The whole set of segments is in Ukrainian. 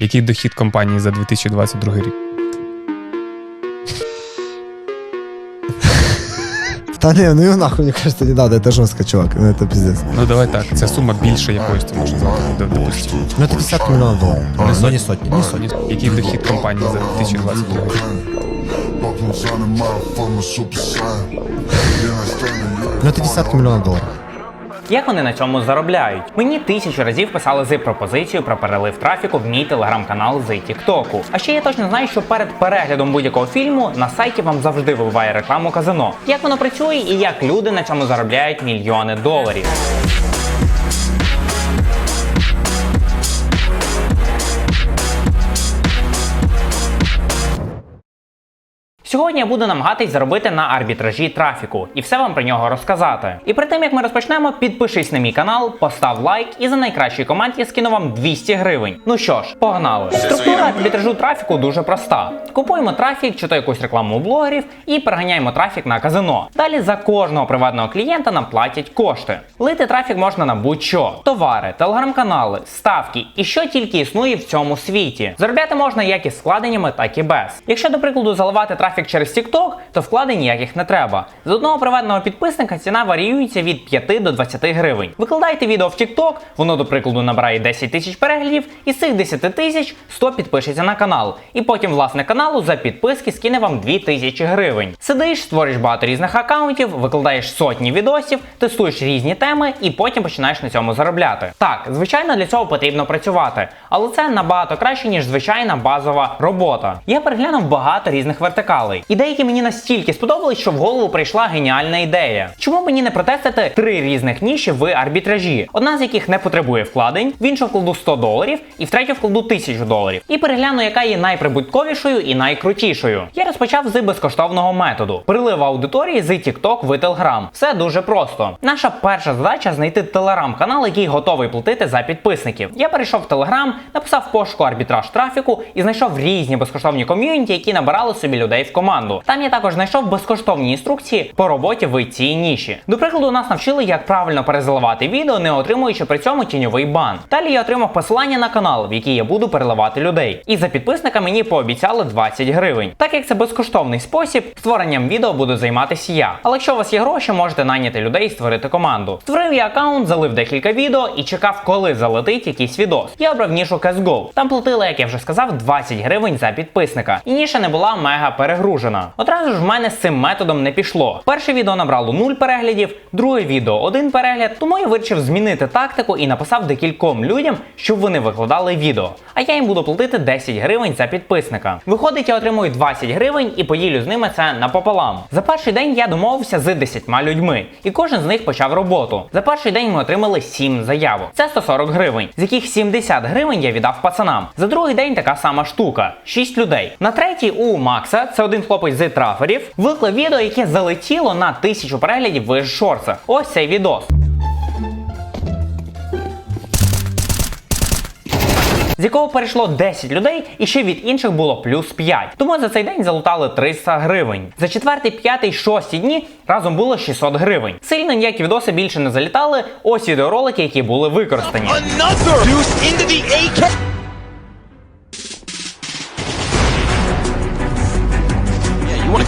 Який дохід компанії за 2022 рік? Та не, ну его нахуй, мне кажется, не надо, это жестко, чувак, ну это пиздец. Ну давай так, це сума більше якоїсь ти можеш назвати, д- допустимо. Ну это десятки миллионов долларов, Не но не сотни, не сотни. Який дохід компанії за 2022 рік? Walking sign of my from a super sign. Yeah, I stand in Ну это десятки миллионов долларов. Як вони на цьому заробляють? Мені тисячу разів писали з пропозицію про перелив трафіку в мій телеграм-канал з Тіктоку. А ще я точно знаю, що перед переглядом будь-якого фільму на сайті вам завжди вибиває рекламу казино. Як воно працює і як люди на цьому заробляють мільйони доларів. Сьогодні я буду намагатись заробити на арбітражі трафіку і все вам про нього розказати. І перед тим як ми розпочнемо, підпишись на мій канал, постав лайк і за найкращий комент я скину вам 200 гривень. Ну що ж, погнали. Структура арбітражу трафіку дуже проста. Купуємо трафік чи то якусь рекламу у блогерів і переганяємо трафік на казино. Далі за кожного приватного клієнта нам платять кошти. Лити трафік можна на будь-що: товари, телеграм-канали, ставки і що тільки існує в цьому світі. Заробляти можна як із складеннями, так і без. Якщо, до прикладу, заливати трафік через TikTok, то вкладень ніяких не треба. З одного приватного підписника ціна варіюється від 5 до 20 гривень. Викладайте відео в TikTok, воно, до прикладу, набирає 10 тисяч переглядів, і з цих 10 тисяч 100 підпишеться на канал. І потім власник каналу за підписки скине вам 2 тисячі гривень. Сидиш, створиш багато різних акаунтів, викладаєш сотні відосів, тестуєш різні теми і потім починаєш на цьому заробляти. Так, звичайно, для цього потрібно працювати, але це набагато краще, ніж звичайна базова робота. Я переглянув багато різних вертикалей, і деякі мені настільки сподобались, що в голову прийшла геніальна ідея. Чому мені не протестити три різних ніші в арбітражі? Одна з яких не потребує вкладень, в іншу вкладу 100 доларів, і в третю вкладу 1000 доларів. І перегляну, яка є найприбутковішою і найкрутішою. Я розпочав з безкоштовного методу: прилив аудиторії з TikTok в Telegram. Все дуже просто. Наша перша задача знайти телеграм-канал, який готовий платити за підписників. Я перейшов в Telegram, написав пошуку арбітраж трафіку і знайшов різні безкоштовні ком'юніті, які набирали собі людей в команду. Там я також знайшов безкоштовні інструкції по роботі в цій ніші. До прикладу, нас навчили, як правильно перезаливати відео, не отримуючи при цьому тіньовий бан. Далі я отримав посилання на канал, в який я буду переливати людей. І за підписника мені пообіцяли 20 гривень. Так як це безкоштовний спосіб, створенням відео буду займатися я. Але якщо у вас є гроші, можете найняти людей і створити команду. Створив я аккаунт, залив декілька відео і чекав, коли залетить якийсь відос. Я обрав нішу CSGO. Там платили, як я вже сказав, 20 гривень за підписника. І ніша не була мега перегружена. Одразу ж в мене з цим методом не пішло. Перше відео набрало 0 переглядів, друге відео 1 перегляд. Тому я вирішив змінити тактику і написав декільком людям, щоб вони викладали відео. А я їм буду платити 10 гривень за підписника. Виходить, я отримую 20 гривень і поділю з ними це напополам. За перший день я домовився з 10 людьми, і кожен з них почав роботу. За перший день ми отримали 7 заявок. Це 140 гривень, з яких 70 гривень я віддав пацанам. За другий день така сама штука 6 людей. На третій у Макса, це один хлопець з траферів, виклав відео, яке залетіло на тисячу переглядів в шорцах. Ось цей відос. з якого перейшло 10 людей, і ще від інших було плюс 5. Тому за цей день залутали 300 гривень. За четвертий, п'ятий, шості дні разом було 600 гривень. Сильно ніякі відоси більше не залітали. Ось відеоролики, які були використані.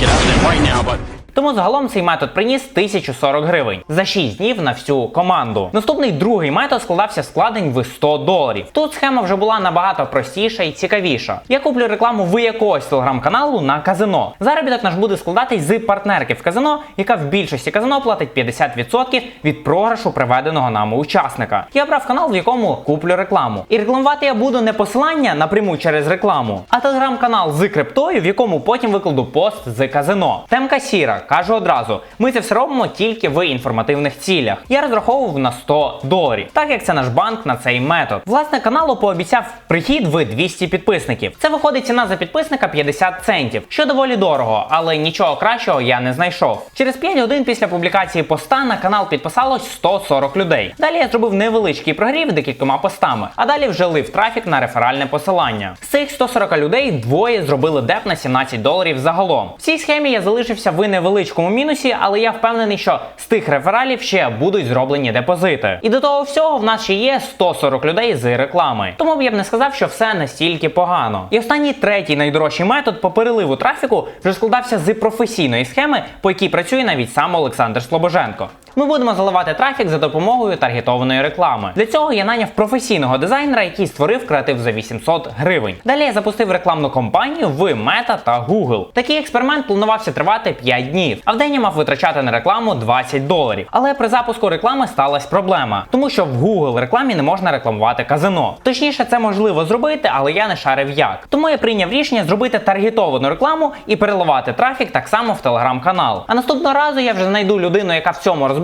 Get out of right now, but Тому загалом цей метод приніс 1040 гривень за 6 днів на всю команду. Наступний другий метод складався складень в 100 доларів. Тут схема вже була набагато простіша і цікавіша. Я куплю рекламу в якогось телеграм-каналу на казино. Заробіток наш буде складатись з партнерки в казино, яка в більшості казино платить 50% від програшу приведеного нами учасника. Я обрав канал, в якому куплю рекламу. І рекламувати я буду не посилання напряму через рекламу, а телеграм-канал з криптою, в якому потім викладу пост з казино. Темка сіра. Кажу одразу, ми це все робимо тільки в інформативних цілях. Я розраховував на 100 доларів, так як це наш банк на цей метод. Власне, каналу пообіцяв прихід в 200 підписників. Це виходить ціна за підписника 50 центів, що доволі дорого, але нічого кращого я не знайшов. Через 5 годин після публікації поста на канал підписалось 140 людей. Далі я зробив невеличкий прогрів декількома постами, а далі вже лив трафік на реферальне посилання. З цих 140 людей двоє зробили деп на 17 доларів загалом. В цій схемі я залишився в невеличкій невеличкому мінусі, але я впевнений, що з тих рефералів ще будуть зроблені депозити. І до того всього в нас ще є 140 людей з реклами. Тому б я б не сказав, що все настільки погано. І останній третій найдорожчий метод по переливу трафіку вже складався з професійної схеми, по якій працює навіть сам Олександр Слобоженко. Ми будемо заливати трафік за допомогою таргетованої реклами. Для цього я наняв професійного дизайнера, який створив креатив за 800 гривень. Далі я запустив рекламну кампанію в Meta та Google. Такий експеримент планувався тривати 5 днів, а в день я мав витрачати на рекламу 20 доларів. Але при запуску реклами сталася проблема, тому що в Google рекламі не можна рекламувати казино. Точніше, це можливо зробити, але я не шарив як. Тому я прийняв рішення зробити таргетовану рекламу і переливати трафік так само в телеграм-канал. А наступного разу я вже знайду людину, яка в цьому розбирається,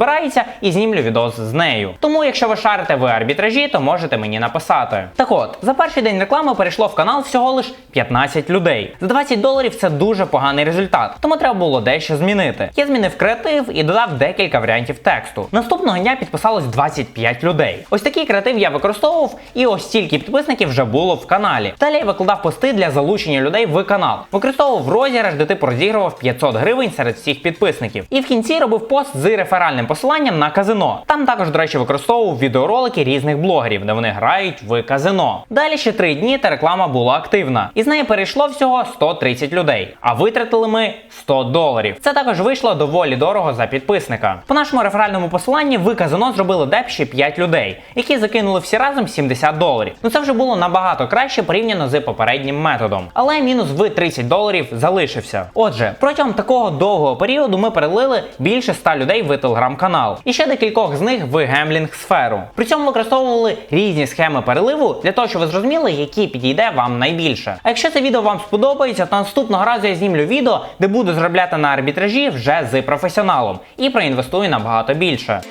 і знімлю відос з нею. Тому, якщо ви шарите в арбітражі, то можете мені написати. Так от, за перший день реклами перейшло в канал всього лиш 15 людей. За 20 доларів це дуже поганий результат, тому треба було дещо змінити. Я змінив креатив і додав декілька варіантів тексту. Наступного дня підписалось 25 людей. Ось такий креатив я використовував, і ось стільки підписників вже було в каналі. Далі я викладав пости для залучення людей в канал. Використовував розіграш, де типу розігрував 500 гривень серед всіх підписників. І в кінці робив пост з реферальним посиланням на казино. Там також, до речі, використовував відеоролики різних блогерів, де вони грають в казино. Далі ще три дні та реклама була активна. І з неї перейшло всього 130 людей. А витратили ми 100 доларів. Це також вийшло доволі дорого за підписника. По нашому реферальному посиланні в казино зробили деп ще 5 людей, які закинули всі разом 70 доларів. Ну це вже було набагато краще порівняно з попереднім методом. Але мінус в 30 доларів залишився. Отже, протягом такого довгого періоду ми перелили більше 100 людей в телеграм-канал, і ще декількох з них в гемлінг-сферу. При цьому використовували різні схеми переливу для того, щоб ви зрозуміли, які підійде вам найбільше. А якщо це відео вам сподобається, то наступного разу я знімлю відео, де буду заробляти на арбітражі вже з професіоналом і проінвестую набагато більше.